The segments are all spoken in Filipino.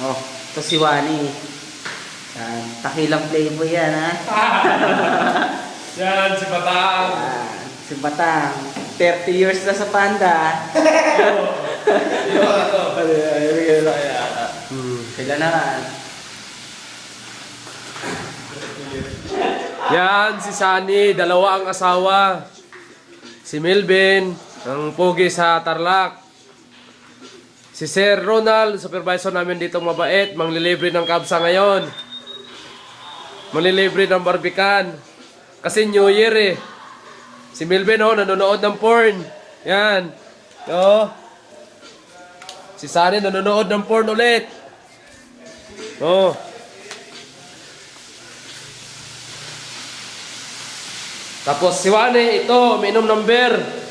Oh, ito si Wani. Yan, takilang playboy yan, ha? Yan, si Batang. Yan, si Batang. 30 years na sa panda. Ito, ito. Hmm, sila naman. Yan, si Sunny, dalawa ang asawa. Si Melvin, ang pogi sa Tarlac. Si Sir Ronald, supervisor namin dito mabait, manglilibre ng kabsa ngayon. Manglilibre ng barbican. Kasi New Year eh. Si Melvin oh, nanonood ng porn. Yan. Oh. Si Sunny nanonood ng porn ulit. Oh. Tapos si Wane, ito, minom ng beer.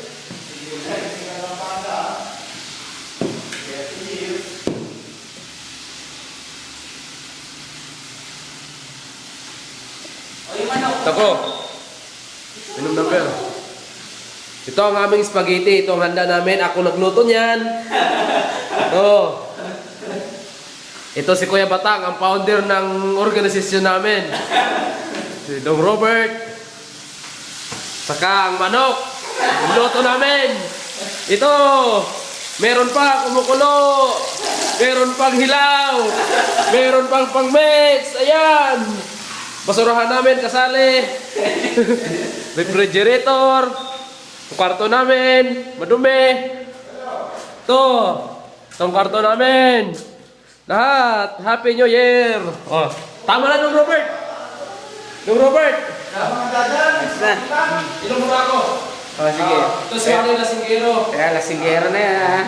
Tako. Minom ng beer. Ito ang aming spaghetti. Ito ang handa namin. Ako nagluto niyan. Ito. Ito si Kuya Batang, ang founder ng organisasyon namin. Si Dong Robert. Saka ang manok. Niluto namin. Ito. Meron pa kumukulo. Meron pang hilaw. Meron pang pang-mix. Ayan. Basurahan namin kasali. Refrigerator. Kwarto namin. Madumi. Ito. Itong kwarto namin. Lahat. Happy New Year. Oh, tama na nung Robert. Nung Robert. Inom muna ako. O, sige. Ito si Manny Lasinggero. Kaya lasinggero na yan?